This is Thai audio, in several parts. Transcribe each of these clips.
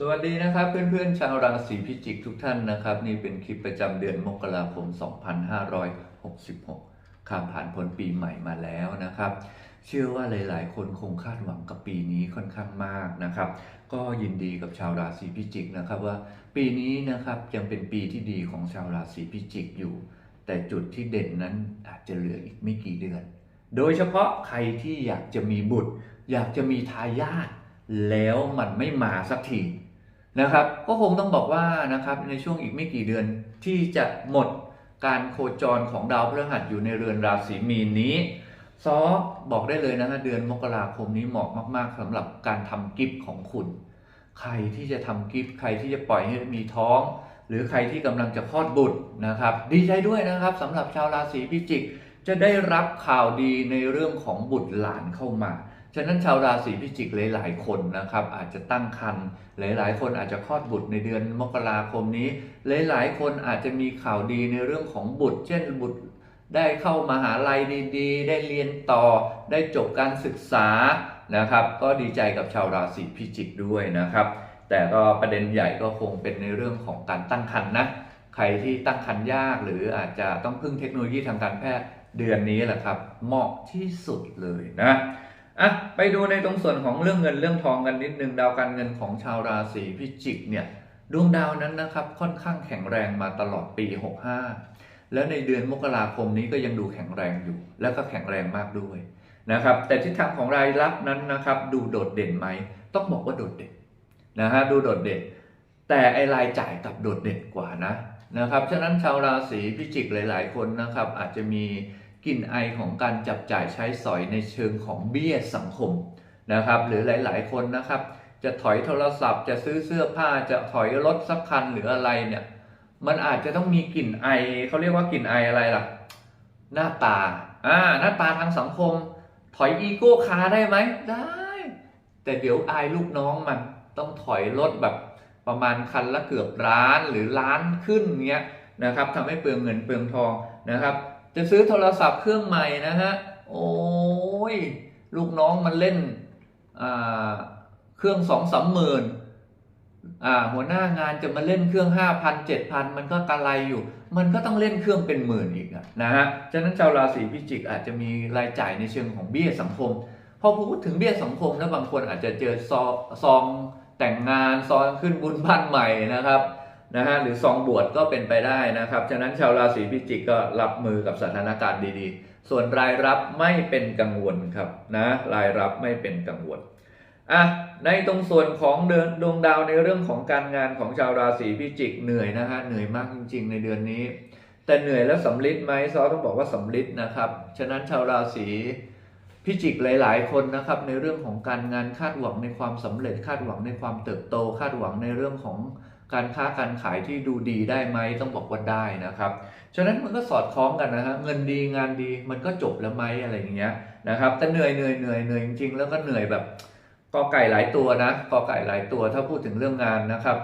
สวัสดีนะครับเพื่อนๆชาวราศีพิจิกทุกท่านนะครับ นี่เป็นคลิปประจำเดือนมกราคม 2566 ข้ามผ่านพ้นปีใหม่มาแล้วนะครับ เชื่อว่าหลาย ๆ คนคงคาดหวังกับปีนี้ค่อนข้างมากนะครับ ก็ยินดีกับชาวราศีพิจิกนะครับว่า ปีนี้นะครับยังเป็นปีที่ดีของชาวราศีพิจิกอยู่ แต่จุดที่เด่นนั้นอาจจะเหลืออีกไม่กี่เดือน โดยเฉพาะใครที่อยากจะมีบุตร อยากจะมีทายาทแล้วมันไม่มาสักที นะครับ ก็คงต้องบอกว่านะครับในช่วงอีกไม่กี่เดือนที่จะหมดการโคจรของดาวพฤหัสอยู่ในเรือนราศีมีนนี้ซอบอกได้เลยนะฮะเดือนมกราคมนี้เหมาะมากๆสำหรับการทำกิฟต์ของคุณ ใครที่จะทำกิฟต์ใครที่จะปล่อยให้มีท้อง หรือใครที่กำลังจะคลอดบุตรนะครับ ดีใจด้วยนะครับสำหรับชาวราศีพิจิก จะได้รับข่าวดีในเรื่องของบุตรหลานเข้ามา ฉะนั้นชาวราศีพิจิกหลาย ๆ คนนะครับ อาจจะตั้งครรภ์หลาย ๆ คนอาจจะคลอดบุตรในเดือนมกราคมนี้ หลาย ๆ คนอาจจะมีข่าวดีในเรื่องของบุตร เช่นบุตรได้เข้ามหาลัยดีๆ ได้เรียนต่อ ได้จบการศึกษานะครับ ก็ดีใจกับชาวราศีพิจิกด้วยนะครับ แต่ก็ประเด็นใหญ่ก็คงเป็นในเรื่องของการตั้งครรภ์นะใครที่ตั้งครรภ์ยากหรืออาจจะต้องพึ่งเทคโนโลยีทางการแพทย์เดือนนี้แหละครับ เหมาะที่สุดเลยนะ อะไปดูในตรงส่วนของเรื่องเงินเรื่องทองกันนิดนึงดาวการเงินของชาวราศีพิจิกเนี่ยดวงดาวนั้นนะครับค่อนข้างแข็งแรงมาตลอดปี 65 แล้วในเดือนมกราคมนี้ก็ยังดูแข็งแรงอยู่ แล้วก็แข็งแรงมากด้วยนะครับแต่ทิศทางของรายรับนั้นนะครับดูโดดเด่นไหมต้องบอกว่าโดดเด่นนะฮะดูโดดเด่น แต่ไอรายจ่ายกลับโดดเด่นกว่านะนะครับฉะนั้นชาวราศีพิจิกหลาย ๆ คนนะครับอาจจะมี กลิ่นไอของการจับจ่ายใช้สอยในเชิงของเบี้ยสังคมนะครับ หรือหลาย ๆ คนนะครับ จะถอยโทรศัพท์ จะซื้อเสื้อผ้าจะถอยรถสักคันหรืออะไรเนี่ย มันอาจจะต้องมีกลิ่นไอเขาเรียกว่ากลิ่นไออะไรล่ะ หน้าตาอ่าหน้าตาทางสังคม ถอยอีโก้คาได้ไหมได้ แต่เดี๋ยวอายลูกน้องมันต้องถอยรถแบบประมาณคันละเกือบล้านหรือล้านขึ้นเงี้ยนะครับทำให้เปลืองเงินเปลืองทองนะครับ จะซื้อโทรศัพท์เครื่องใหม่นะฮะ โอ้ย ลูกน้องมันเล่นเครื่องสองสามหมื่นหัวหน้างานจะมาเล่นเครื่องห้าพันเจ็ดพันมันก็กระไรอยู่ มันก็ต้องเล่นเครื่องเป็นหมื่นอีกนะฮะ ฉะนั้นชาวราศีพิจิกอาจจะมีรายจ่ายในเชิงของเบี้ยสังคม พอพูดถึงเบี้ยสังคมแล้วบางคนอาจจะเจอซอซองแต่งงานซองขึ้นบุญบ้านใหม่นะครับ นะฮะหรือซองบวชก็เป็นไปได้นะครับ ฉะนั้นชาวราศีพิจิกก็รับมือกับสถานการณ์ดีๆ ส่วนรายรับไม่เป็นกังวลครับนะรายรับไม่เป็นกังวลอะในตรงส่วนของเดือนดวงดาวในเรื่องของการงานของชาวราศีพิจิกเหนื่อยนะฮะเหนื่อยมากจริง ๆ ในเดือนนี้ แต่เหนื่อยแล้วสำลิดไหมซอต้องบอกว่าสำลิดนะครับ ฉะนั้นชาวราศีพิจิกหลาย ๆ คนนะครับในเรื่องของการงานคาดหวังในความสำเร็จคาดหวังในความเติบโต คาดหวังในเรื่องของ การค้าการขายที่ดูดีได้ไหมต้องบอกว่าได้นะครับ ฉะนั้นมันก็สอดคล้องกันนะฮะเงินดีงานดีมันก็จบแล้วไหมอะไรอย่างเงี้ยนะครับแต่เหนื่อยเหนื่อยเหนื่อยเหนื่อยจริงๆแล้วก็เหนื่อยแบบกอไก่หลายตัวนะกอไก่หลายตัวถ้าพูดถึงเรื่องงานนะครับ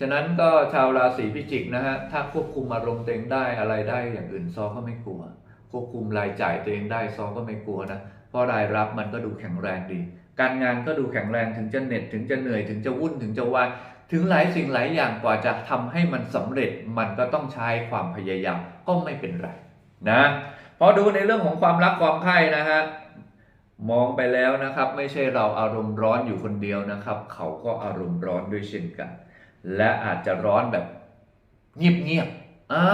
ฉะนั้นก็ชาวราศีพิจิกนะฮะถ้าควบคุมอารมณ์ตัวเองได้อะไรได้อย่างอื่นซอก็ไม่กลัว ควบคุมรายจ่ายตัวเองได้ซอก็ไม่กลัวนะเพราะรายรับมันก็ดูแข็งแรงดี การงานก็ดูแข็งแรงถึงจะเหน็ดถึงจะเหนื่อยถึงจะวุ่นถึงจะวาย ถึงหลายสิ่งหลายอย่างกว่าจะทำให้มันสำเร็จมันก็ต้องใช้ความพยายามก็ไม่เป็นไรนะพอดูในเรื่องของความรักความใคร่นะฮะมองไปแล้วนะครับ ไม่ใช่เราอารมณ์ร้อนอยู่คนเดียวนะครับ เขาก็อารมณ์ร้อนด้วยเช่นกัน และอาจจะร้อนแบบเงียบๆอ่า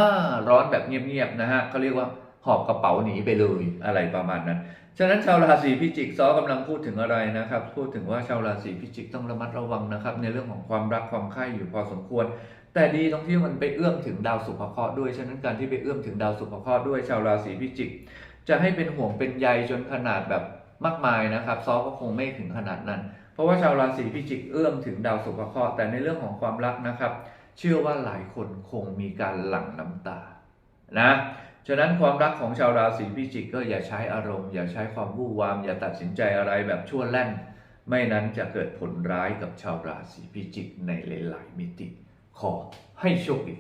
ร้อนแบบเงียบๆนะฮะเขาเรียกว่าหอบกระเป๋าหนีไปเลยอะไรประมาณนั้น ฉะนั้นชาวราศีพิจิกซอกำลังพูดถึงอะไรนะครับ พูดถึงว่าชาวราศีพิจิกต้องระมัดระวังนะครับ ในเรื่องของความรักความใคร่อยู่พอสมควร แต่ดีตรงที่มันไปเอื้อมถึงดาวสุภเคราะห์ด้วยฉะนั้นการที่ไปเอื้อมถึงดาวสุภเคราะห์ด้วยชาวราศีพิจิก จะให้เป็นห่วงเป็นใยจนขนาดแบบมากมายนะครับซอก็คงไม่ถึงขนาดนั้น เพราะว่าชาวราศีพิจิกเอื้อมถึงดาวสุภเคราะห์แต่ในเรื่องของความรักนะครับ เชื่อว่าหลายคนคงมีการหลั่งน้ำตานะ ฉะนั้นความรักของชาวราศีพิจิกก็อย่าใช้อารมณ์ อย่าใช้ความวู่วาม อย่าตัดสินใจอะไรแบบชั่วแล่น ไม่นั้นจะเกิดผลร้ายกับชาวราศีพิจิกในหลาย ๆ มิติ ขอให้โชคดี